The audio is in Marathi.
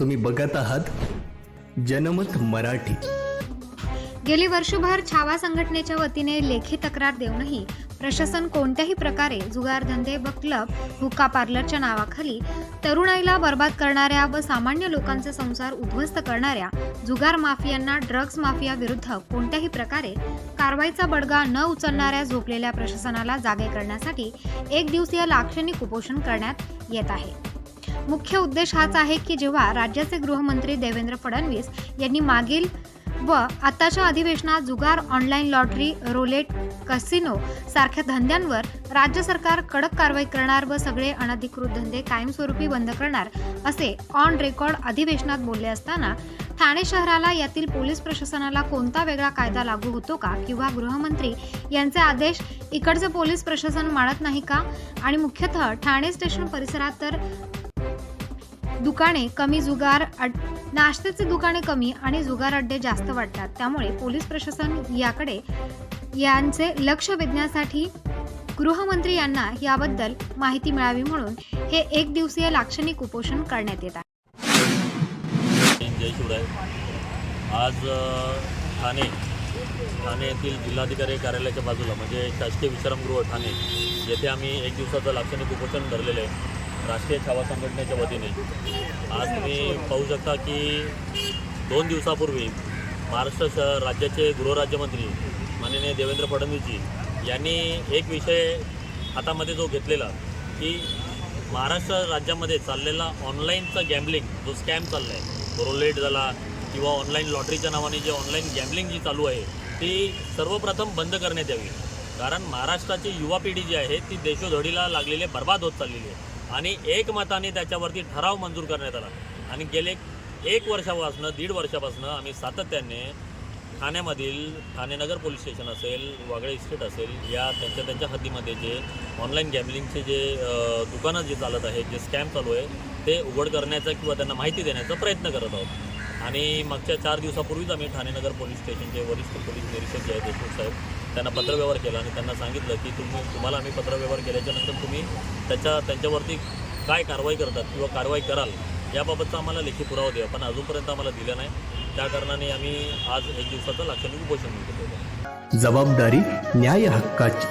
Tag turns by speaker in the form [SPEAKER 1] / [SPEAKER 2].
[SPEAKER 1] तुम्ही बघत आहात जनमत मराठी.
[SPEAKER 2] गेली वर्षभर छावा संघटनेच्या वतीने लेखी तक्रार देऊनही प्रशासन कोणत्याही प्रकारे जुगार धंदे व क्लब हुक्का पार्लरच्या नावाखाली तरुणाईला बर्बाद करणाऱ्या व सामान्य लोकांचे संसार उद्ध्वस्त करणाऱ्या जुगार माफियांना ड्रग्ज माफिया विरुद्ध कोणत्याही प्रकारे कारवाईचा बडगा न उचलणाऱ्या झोपलेल्या प्रशासनाला जागे करण्यासाठी एक दिवसीय लाक्षणिक उपोषण करण्यात येत आहे. मुख्य उद्देश हाच आहे की जेव्हा राज्याचे गृहमंत्री देवेंद्र फडणवीस यांनी मागील व आताच्या अधिवेशनात जुगार ऑनलाईन लॉटरी रोलेट कसिनो सारख्या धंद्यांवर राज्य सरकार कडक कारवाई करणार व सगळे अनधिकृत धंदे कायमस्वरूपी बंद करणार असे ऑन रेकॉर्ड अधिवेशनात बोलले असताना ठाणे शहराला यातील पोलीस प्रशासनाला कोणता वेगळा कायदा लागू होतो का? किंवा गृहमंत्री यांचे आदेश इकडचं पोलीस प्रशासन मानत नाही का? आणि मुख्यतः ठाणे स्टेशन परिसरात तर दुकाने कमी जुगार अड नाश्त्याचे दुकाने कमी आणि जुगार अड्डे जास्त वाटतात त्यामुळे पोलीस प्रशासन याकडे यांचे लक्ष वेधण्यासाठी गृहमंत्री यांना याबद्दल माहिती मिळावी म्हणून हे एक दिवसीय लाक्षणिक उपोषण करण्यात येत आहे.
[SPEAKER 3] आज ठाणे ठाणे येथील जिल्हाधिकारी कार्यालयाच्या बाजूला म्हणजे शासकीय विश्रामगृह ठाणे येथे आम्ही एक दिवसाचं लाक्षणिक उपोषण धरलेलं आहे. राष्ट्रीय छावा संघटनेच्या वतीने. आज तुम्ही पाहू शकता की दोन दिवसापूर्वी महाराष्ट्र श- राज्याचे गृहराज्यमंत्री माननीय देवेंद्र फडणवीसजी यांनी एक विषय हातामध्ये जो घेतलेला की महाराष्ट्र राज्यामध्ये चाललेला ऑनलाईनचा गॅम्बलिंग जो स्कॅम चालला आहे रोलेट झाला किंवा ऑनलाईन लॉटरीच्या नावाने जे ऑनलाईन गॅम्बलिंग जी चालू आहे ती सर्वप्रथम बंद करण्यात यावी. कारण महाराष्ट्राची युवा पिढी जी आहे ती देशोधडीला लागलेली बर्बाद होत चाललेली आहे. आणि एकमताने त्याच्यावरती ठराव मंजूर करण्यात आला. आणि गेले एक वर्षापासनं दीड वर्षापासनं आम्ही सातत्याने ठाण्यामधील ठाणे नगर पोलीस स्टेशन असेल वागळे इस्टेट असेल या त्यांच्या त्यांच्या हद्दीमध्ये जे ऑनलाईन गॅमलिंगचे जे दुकानं जे चालत आहेत जे स्कॅम चालू आहे ते उघड करण्याचा किंवा त्यांना माहिती देण्याचा प्रयत्न करत आहोत. आणि मागच्या चार दिवसापूर्वीच आम्ही ठाणे नगर पोलीस स्टेशनचे वरिष्ठ पोलीस निरीक्षक जे आहेत देशमुख साहेब त्यांना पत्रव्यवहार केला आणि त्यांना सांगितलं की तुम्ही तुम्हाला आम्ही पत्रव्यवहार केल्याच्यानंतर तुम्ही त्याच्या त्यांच्यावरती काय कारवाई करतात किंवा कारवाई कराल याबाबतचा आम्हाला लेखी पुरावा द्या पण अजूनपर्यंत आम्हाला दिला नाही. त्या कारणाने आम्ही आज एक दिवसाचं लाक्षणिक उपोषण केलं
[SPEAKER 1] जबाबदारी न्याय हक्काची